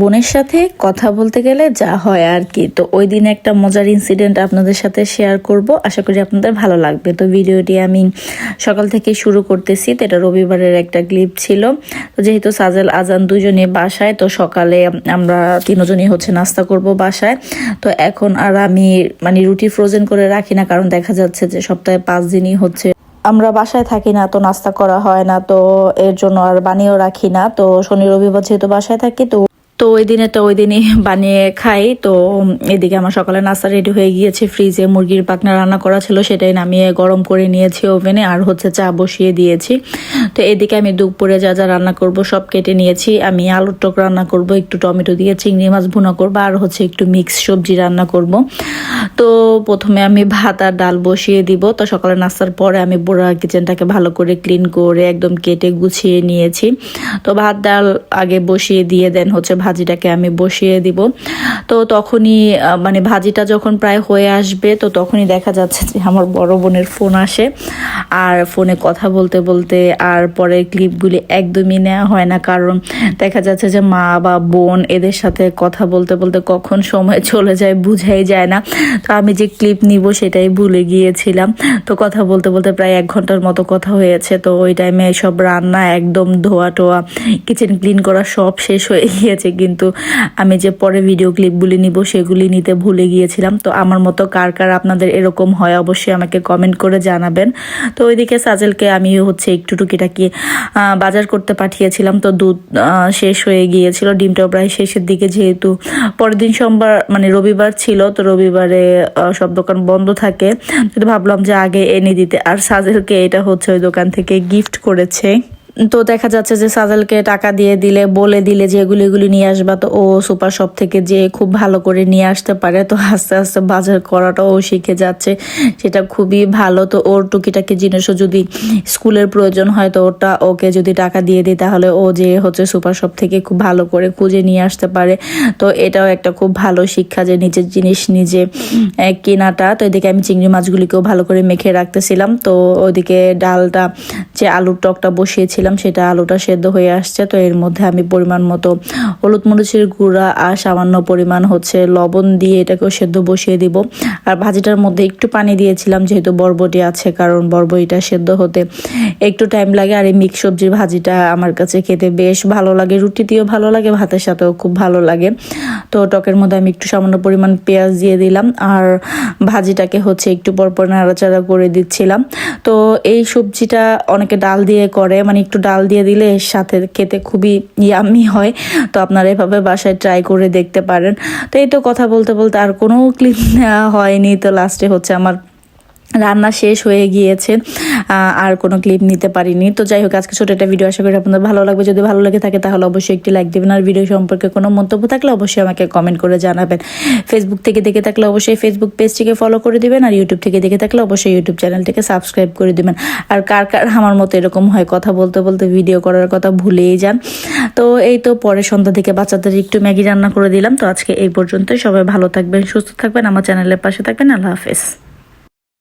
বোনের সাথে কথা বলতে গেলে যা হয় আর কি। তো ওই দিন একটা মজার ইনসিডেন্ট আপনাদের সাথে শেয়ার করব। আশা করি আপনাদের ভালো লাগবে। তো ভিডিওটি আমি সকাল থেকে শুরু করতেছি। তো এটা রবিবারের একটা ক্লিপ ছিল। তো যেহেতু সাজেল, আজান দুজনে বাসায়, তো সকালে আমরা তিনজনই হচ্ছে নাস্তা করব বাসায়। তো এখন আর আমি মানে রুটি ফ্রোজেন করে রাখি না, কারণ দেখা যাচ্ছে যে সপ্তাহে পাঁচ দিনই হচ্ছে। আমরা বাসায় থাকি না, তো নাস্তা করা হয় না, তো এর জন্য আর বানিয়েও রাখি না। তো শনি, রবিবার যেহেতু বাসায় থাকি, তো তো ওই দিনে তো ওই দিনই বানিয়ে খাই। তো এদিকে আমার সকালে নাস্তা রেডি হয়ে গিয়েছে। ফ্রিজে মুরগির পাকনা রান্না করা ছিল, সেটাই নামিয়ে গরম করে নিয়েছি ওভেনে আর হচ্ছে চা বসিয়ে দিয়েছি। তো এদিকে আমি দুপুরে যা যা রান্না করব সব কেটে নিয়েছি। আমি আলুর টক রান্না করব, একটু টমেটো দিয়ে চিংড়ি মাছ ভুনা করব, আর হচ্ছে একটু মিক্স সবজি রান্না করব। তো প্রথমে আমি ভাত আর ডাল বসিয়ে দিব। তো সকালে নাস্তার পরে আমি বোড়া কিচেনটাকে ভালো করে ক্লিন করে একদম কেটে গুছিয়ে নিয়েছি। তো ভাত, ডাল আগে বসিয়ে দিয়ে দেন হচ্ছে ভাজিটাকে আমি বসিয়ে দিব। তো তখনই মানে ভাজিটা যখন প্রায় হয়ে আসবে, তো তখনই দেখা যাচ্ছে যে আমার বড় বোনের ফোন আসে। আর ফোনে কথা বলতে বলতে আর পরের ক্লিপগুলি একদমই নেওয়া হয় না। কারণ দেখা যাচ্ছে যে মা বা বোন এদের সাথে কথা বলতে বলতে কখন সময় চলে যায় বুঝাই যায় না। তো আমি যে ক্লিপ নিব সেটাই ভুলে গিয়েছিলাম। তো কথা বলতে বলতে প্রায় এক ঘণ্টার মতো কথা হয়েছে। তো ওই টাইমে সব রান্না একদম ধোয়া টোয়া কিচেন ক্লিন করা সব শেষ হয়ে গিয়েছে। কিন্তু আমি যে পরে ভিডিও ক্লিপগুলি নিব, সেগুলি নিতে ভুলে গিয়েছিলাম। তো আমার মতো কার কার আপনাদের এরকম হয় অবশ্যই আমাকে কমেন্ট করে জানাবেন। তো ওইদিকে সাজেলকে আমি হচ্ছে একটু টুকিটাকি বাজার করতে পাঠিয়েছিলাম। তো দুধ শেষ হয়ে গিয়েছিল, ডিমটাও প্রায় শেষের দিকে যেহেতু পরের দিন সোমবার মানে রবিবার ছিল, তো রবিবারে সব দোকান বন্ধ থাকে। তো ভাবলাম যে আগে এনে দিতে। আর সাজেলকে এটা হচ্ছে ওই দোকান থেকে গিফট করেছে। তো দেখা যাচ্ছে যে সাজেলকে টাকা দিয়ে দিলে, বলে দিলে যে এগুলি এগুলি নিয়ে আসবা, তো ও সুপার শপ থেকে যে খুব ভালো করে নিয়ে আসতে পারে, তো আস্তে আস্তে বাজার করাটাও শিখে যাচ্ছে। সেটা খুবই ভালো, তো ওর টুকিটাকি জিনিসও যদি স্কুলের প্রয়োজন হয়, তো ওটা ওকে যদি টাকা দিয়ে দিই, তাহলে ও যে হচ্ছে সুপার শপ থেকে খুব ভালো করে খুঁজে নিয়ে আসতে পারে। তো এটাও একটা খুব ভালো শিক্ষা যে নিজের জিনিস নিজে কেনাটা। তো এদিকে আমি চিংড়ি মাছগুলিকেও ভালো করে মেখে রাখতেছিলাম, তো ওদিকে ডালটা, যে আলুর টকটা বসিয়েছিলাম সেটা আলুটা সেদ্ধ হয়ে আসছে, তো এর মধ্যে আমি পরিমাণ মতো হলুদ মরিচের গুঁড়া আর সামান্য পরিমাণ হচ্ছে লবণ দিয়ে এটাকেও সেদ্ধ বসিয়ে দিব। আর ভাজিটার মধ্যে একটু পানি দিয়েছিলাম, যেহেতু বরবটি আছে, কারণ বরবটিটা সেদ্ধ হতে একটু টাইম লাগে। আর এই মিক্স সবজির ভাজিটা আমার কাছে খেতে বেশ ভালো লাগে রুটি দিয়েও ভালো লাগে, ভাতের সাথেও খুব ভালো লাগে। তো টকের মধ্যে আমি একটু সামান্য পরিমাণ পেঁয়াজ দিয়ে দিলাম, আর ভাজিটাকে হচ্ছে একটু পরপর নাড়াচাড়া করে দিচ্ছিলাম। তো এই সবজিটা অনেকে ডাল দিয়ে করে মানে একটু ডাল দিয়ে দিলে এর সাথে খেতে খুবই ইয়ামি হয়। তো আপনারা এভাবে বাসায় ট্রাই করে দেখতে পারেন। তো এই তো কথা বলতে বলতে আর কোনো ক্লিন হয়নি। তো লাস্টে হচ্ছে আমার রান্না শেষ হয়ে গিয়েছে আর কোনো ক্লিপ নিতে পারিনি। তো যাই হোক, আজকে ছোট একটা ভিডিও আশা করি আপনাদের ভালো লাগবে। যদি ভালো লেগে থাকে, তাহলে অবশ্যই একটি লাইক দেবেন। আর ভিডিও সম্পর্কে কোনো মন্তব্য থাকলে অবশ্যই আমাকে কমেন্ট করে জানাবেন। ফেসবুক থেকে দেখে থাকলে অবশ্যই ফেসবুক পেজটিকে ফলো করে দিবেন, আর ইউটিউব থেকে দেখে থাকলে অবশ্যই ইউটিউব চ্যানেলটিকে সাবস্ক্রাইব করে দিবেন। আর কার কার আমার মতো এরকম হয় কথা বলতে বলতে ভিডিও করার কথা ভুলেই যান। তো এই তো পরে সন্ধ্যা থেকে বাচ্চাদের একটু ম্যাগি রান্না করে দিলাম। তো আজকে এই পর্যন্তই। সবাই ভালো থাকবেন, সুস্থ থাকবেন। আমার চ্যানেলের পাশে থাকবেন। আল্লাহ হাফেজ।